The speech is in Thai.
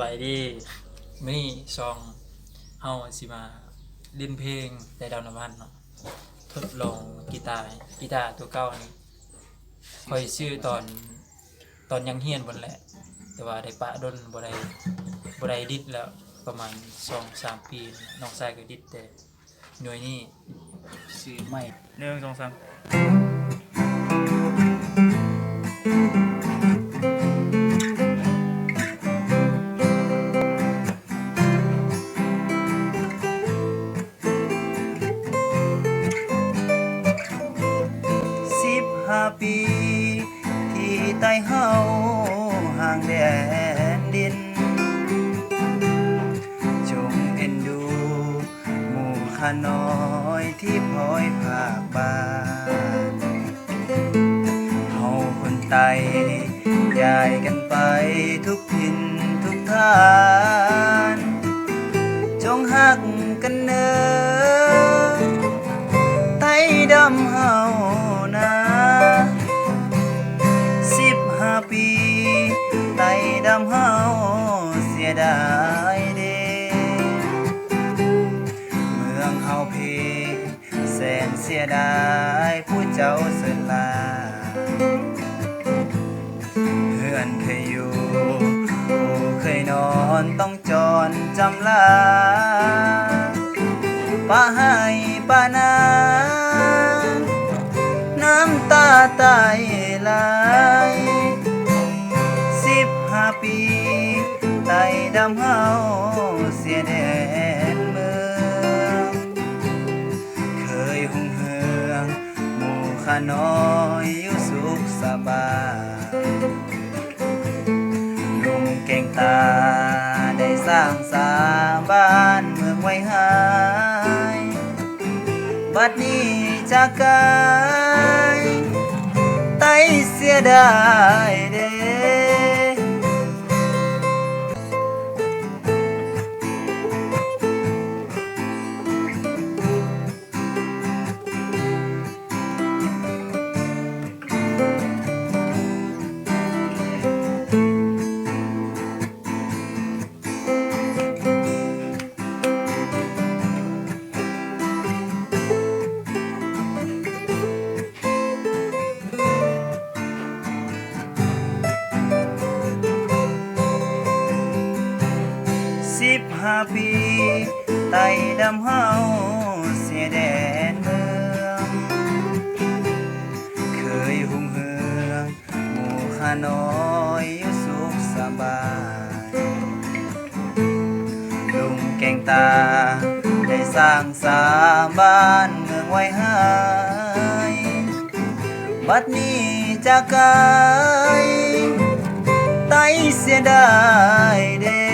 บายดีมื้อนี้ซองเฮาสิมาเล่นเพลงแต่ดาวน้ำมันเนาะทดลองกีตาร์กีตาร์ตัวเก่านี่คอยซื้อตอนตอนยังเฮียนบนแหละ แต่ว่าได้ปะดนบ่ได้บ่ได้ดิดแล้วประมาณ2-3ปีน้องชายก็ดิดแต่หน่วยนี้ซื้อไม่หนึ่งสองสาม ใต้เฮาห่างแดนดิน จงเอ็นดู หมู่ข้าน้อยที่พลอยภาคบ้านเฮาคนไตย้ายกันไปทุกทินทุกทาง ดายเดเมืองเฮาเพแสนเสียดายผู้เจ้าเสินลา เพื่อนเคยอยู่ผู้เคยนอนต้องจรจำลาป้าให้ป้านาน้ำตาตายไหล มู่ข้าน้อยอยู่สุขสบายลุงเก่งต ห้าปีไต่ดำเฮาเสียแดนเมือง เคยหุ่งเฮืองหมู่ข้าน้อยอยู่สุขสบายลุงเก่งตา ได้สร้างสาบ้านเมืองไว้ให้บัดนี้จากกายไตเสียดายเด้